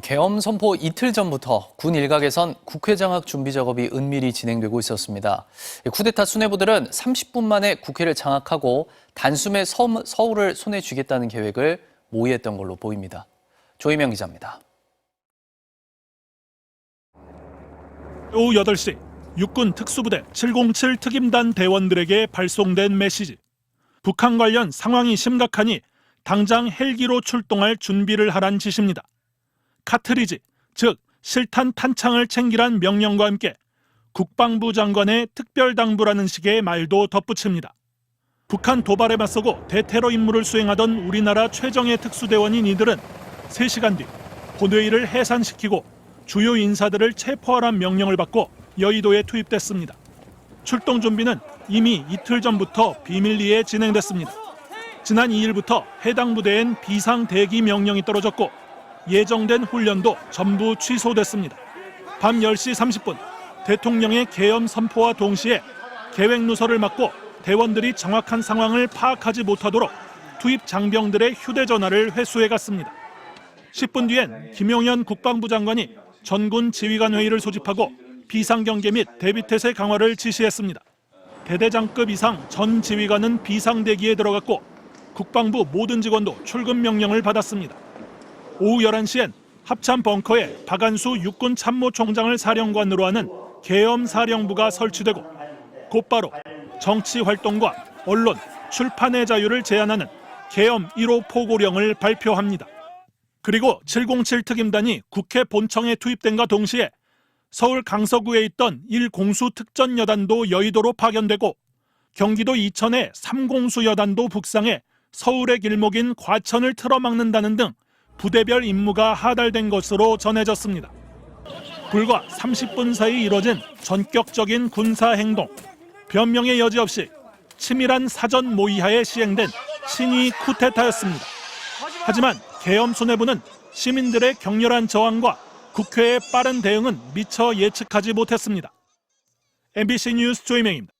계엄 선포 이틀 전부터 군 일각에선 국회 장악 준비 작업이 은밀히 진행되고 있었습니다. 쿠데타 수뇌부들은 30분 만에 국회를 장악하고 단숨에 서- 서울을 손에 쥐겠다는 계획을 모의했던 걸로 보입니다. 조희명 기자입니다. 오후 8시 육군 특수부대 707 특임단 대원들에게 발송된 메시지. 북한 관련 상황이 심각하니 당장 헬기로 출동할 준비를 하란 지시입니다. 카트리지, 즉 실탄 탄창을 챙기란 명령과 함께 국방부 장관의 특별당부라는 식의 말도 덧붙입니다. 북한 도발에 맞서고 대테러 임무를 수행하던 우리나라 최정예 특수대원인 이들은 3시간 뒤 본회의를 해산시키고 주요 인사들을 체포하란 명령을 받고 여의도에 투입됐습니다. 출동 준비는 이미 이틀 전부터 비밀리에 진행됐습니다. 지난 2일부터 해당 부대엔 비상 대기 명령이 떨어졌고 예정된 훈련도 전부 취소됐습니다. 밤 10시 30분 대통령의 계엄 선포와 동시에 계획 누설을 막고 대원들이 정확한 상황을 파악하지 못하도록 투입 장병들의 휴대전화를 회수해 갔습니다. 10분 뒤엔 김용현 국방부 장관이 전군 지휘관 회의를 소집하고 비상경계 및 대비태세 강화를 지시했습니다. 대대장급 이상 전 지휘관은 비상대기에 들어갔고 국방부 모든 직원도 출근 명령을 받았습니다. 오후 11시엔 합참 벙커에 박안수 육군 참모총장을 사령관으로 하는 계엄 사령부가 설치되고 곧바로 정치 활동과 언론, 출판의 자유를 제한하는 계엄 1호 포고령을 발표합니다. 그리고 707 특임단이 국회 본청에 투입된과 동시에 서울 강서구에 있던 1공수 특전 여단도 여의도로 파견되고 경기도 이천의 3공수 여단도 북상해 서울의 길목인 과천을 틀어막는다는 등 부대별 임무가 하달된 것으로 전해졌습니다. 불과 30분 사이 이뤄진 전격적인 군사 행동, 변명의 여지 없이 치밀한 사전 모의하에 시행된 신의 쿠데타였습니다. 하지만 계엄 수뇌부는 시민들의 격렬한 저항과 국회의 빠른 대응은 미처 예측하지 못했습니다. MBC 뉴스 조이명입니다.